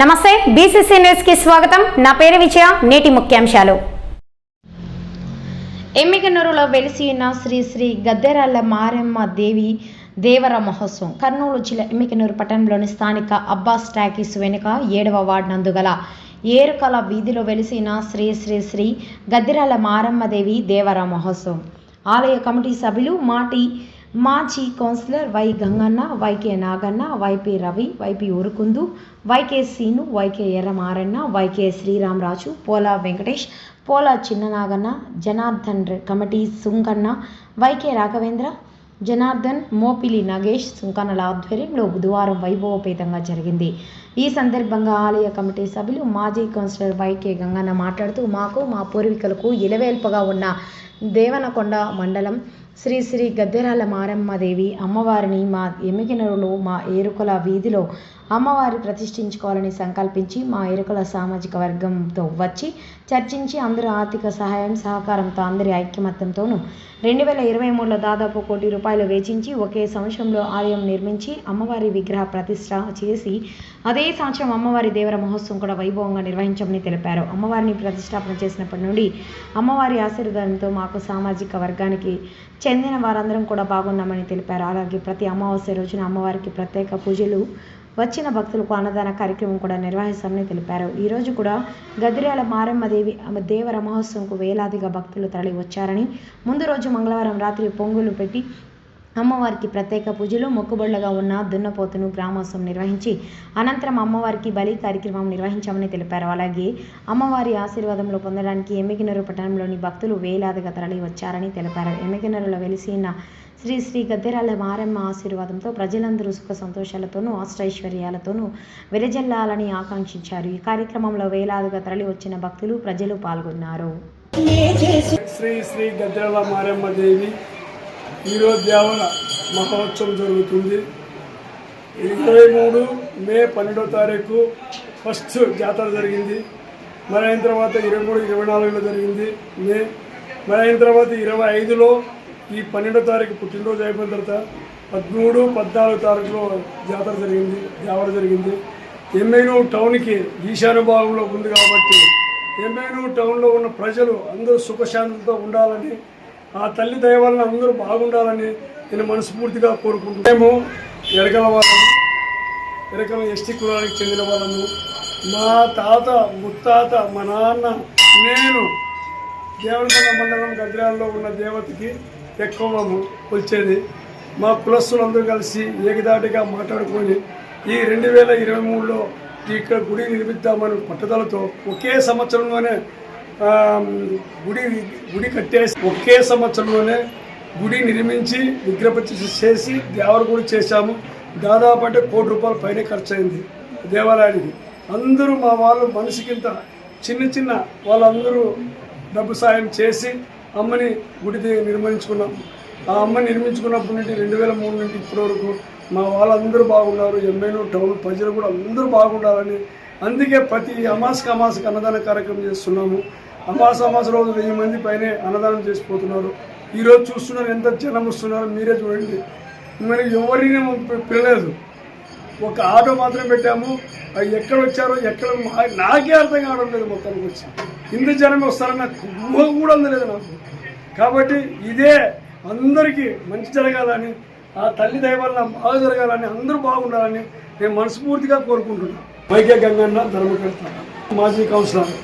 నమస్తే బీసీసీ న్యూస్కి స్వాగతం. నా పేరు విజయ నేటి ముఖ్యాంశాలు. ఎమ్మిగనూరులో వెలిసి ఉన్న శ్రీ శ్రీ గద్దెరాళ్ళ మారెమ్మ దేవి దేవర మహోత్సవం. కర్నూలు జిల్లా ఎమ్మికనూరు పట్టణంలోని స్థానిక అబ్బాస్ టాకీస్ వెనుక ఏడవ వార్డు నందుగల ఏరుకల వీధిలో వెలిసిన శ్రీ శ్రీ శ్రీ గద్దెరాళ్ళ మారమ్మ దేవి దేవర మహోత్సవం. ఆలయ కమిటీ సభ్యులు మాటి మాజీ councillor Y Gangana YK Naganna YP Ravi YP Urukundu YK Seenu YK Erramaranna YK Sriramaraju Pola Venkatesh Pola Chinnanaganna Janardhan committee Sunkanna YK Raghavendra Janardhan Mopili Nagesh సుంకన్నల ఆధ్వర్యంలో బుధవారం వైభవపేతంగా జరిగింది. ఈ సందర్భంగా ఆలయ కమిటీ సభ్యులు మాజీ కౌన్సిలర్ వైకే గంగన్న మాట్లాడుతూ మాకు మా పూర్వీకులకు ఇలవేల్పగా ఉన్న దేవనకొండ మండలం శ్రీ శ్రీ గద్దెరాల మారమ్మ దేవి అమ్మవారిని మా ఎమ్మికినరులో మా ఏరుకల వీధిలో అమ్మవారి ప్రతిష్ఠించుకోవాలని సంకల్పించి మా ఎరుకల సామాజిక వర్గంతో వచ్చి చర్చించి అందరూ ఆర్థిక సహాయం సహకారంతో అందరి ఐక్యమత్యంతోనూ రెండు వేల ఇరవై మూడులో దాదాపు కోటి రూపాయలు వేచించి ఒకే సంవత్సరంలో ఆలయం నిర్మించి అమ్మవారి విగ్రహ ప్రతిష్ట చేసి అదే సంవత్సరం అమ్మవారి దేవర మహోత్సవం కూడా వైభవంగా నిర్వహించమని తెలిపారు. అమ్మవారిని ప్రతిష్టాపన చేసినప్పటి నుండి అమ్మవారి ఆశీర్వాదంతో మాకు సామాజిక వర్గానికి చెందిన వారందరం కూడా బాగున్నామని తెలిపారు. అలాగే ప్రతి అమావాస్య రోజున అమ్మవారికి ప్రత్యేక పూజలు వచ్చిన భక్తులకు అన్నదాన కార్యక్రమం కూడా నిర్వహిస్తామని తెలిపారు. ఈరోజు కూడా గదిరేల మారమ్మ దేవి దేవర మహోత్సవంకు వేలాదిగా భక్తులు తరలి వచ్చారని ముందు రోజు మంగళవారం రాత్రి పొంగులు పెట్టి అమ్మవారికి ప్రత్యేక పూజలు మొక్కుబడులుగా ఉన్న దున్నపోతును గ్రామోత్సవం నిర్వహించి అనంతరం అమ్మవారికి బలి కార్యక్రమం నిర్వహించామని తెలిపారు. అలాగే అమ్మవారి ఆశీర్వాదంలో పొందడానికి ఎమ్మిగినరు పట్టణంలోని భక్తులు వేలాదిగా తరలి వచ్చారని తెలిపారు. ఎమ్మిగినరులో వెలిసిన శ్రీ శ్రీ గద్దెరాల మారమ్మ ఆశీర్వాదంతో ప్రజలందరూ సుఖ సంతోషాలతోనూ అష్టైశ్వర్యాలతోనూ విరజల్లాలని ఆకాంక్షించారు. ఈ కార్యక్రమంలో వేలాదిగా తరలి వచ్చిన భక్తులు ప్రజలు పాల్గొన్నారు. శ్రీ శ్రీ గద్దెరాల మారమ్మ దేవి ఈరోజు దేవన మహోత్సవం జరుగుతుంది. ఇరవై మూడు మే పన్నెండో తారీఖు ఫస్ట్ జాతర జరిగింది. మరి అయిన తర్వాత ఇరవై మూడు ఇరవై నాలుగులో జరిగింది మే. మరి అయిన తర్వాత ఇరవై ఐదులో ఈ పన్నెండో తారీఖు పుట్టినరోజు అయిపోయిన తర్వాత పదమూడు పద్నాలుగు తారీఖులో జాతర జరిగింది జాతర జరిగింది. ఎమ్మెను టౌన్కి ఈశాన్య భాగంలో ఉంది కాబట్టి ఎమ్మెను టౌన్లో ఉన్న ప్రజలు అందరూ సుఖశాంతులతో ఉండాలని ఆ తల్లి దయ వలన అందరూ బాగుండాలని నేను మనస్ఫూర్తిగా కోరుకుంటున్నాను. మేము ఎరకల వాళ్ళం ఎరకల ఎస్టీ కులానికి చెందిన వాళ్ళము. మా తాత ముత్తాత మా నాన్న నేను దేవరకొండ మండలం గద్రాల్లో ఉన్న దేవతకి ఎక్కువ వచ్చేది. మా కులస్తులందరూ కలిసి ఏకదాటిగా మాట్లాడుకొని ఈ రెండు వేల ఇరవై మూడులో ఇక్కడ గుడి నిర్మిద్దామని పట్టుదలతో ఒకే సంవత్సరంలోనే గుడి గుడి కట్టేసి ఒకే సంవత్సరంలోనే గుడి నిర్మించి విగ్రహప్రతిష్ఠ చేసి దేవరగుడి చేశాము. దాదాపు అంటే కోటి రూపాయల పైనే ఖర్చు అయింది దేవాలయానికి. అందరూ మా వాళ్ళు మనిషికింత చిన్న చిన్న వాళ్ళందరూ డబ్బు సాయం చేసి అమ్మని గుడి నిర్మించుకున్నాం. ఆ అమ్మని నిర్మించుకున్నప్పటి నుండి రెండు వేల మూడు నుండి ఇప్పటి వరకు మా వాళ్ళందరూ బాగున్నారు. ఎంఐను టౌన్ ప్రజలు కూడా అందరూ బాగుండాలని అందుకే ప్రతి అమాసకి అమాస్కి అన్నదాన కార్యక్రమం చేస్తున్నాము. అమాస అమాస రోజు వెయ్యి మంది పైనే అన్నదానం చేసిపోతున్నారు. ఈరోజు చూస్తున్నారు ఎంత జనం వస్తున్నారు మీరే చూడండి. మరి ఎవరిని పిలలేదు. ఒక ఆటో మాత్రం పెట్టాము. అవి ఎక్కడ వచ్చారో ఎక్కడ నాకే అర్థం కావడం లేదు మొత్తానికి వచ్చి. ఇంత జనం వస్తారని నాకు ఊహ కూడా అందలేదు నాకు. కాబట్టి ఇదే అందరికీ మంచి జరగాలని ఆ తల్లి దైవాలను బాగా జరగాలని అందరూ బాగుండాలని నేను మనస్ఫూర్తిగా కోరుకుంటున్నాను వైకే గంగన్న ధర్మకర్త మాజీ కౌన్సిలర్.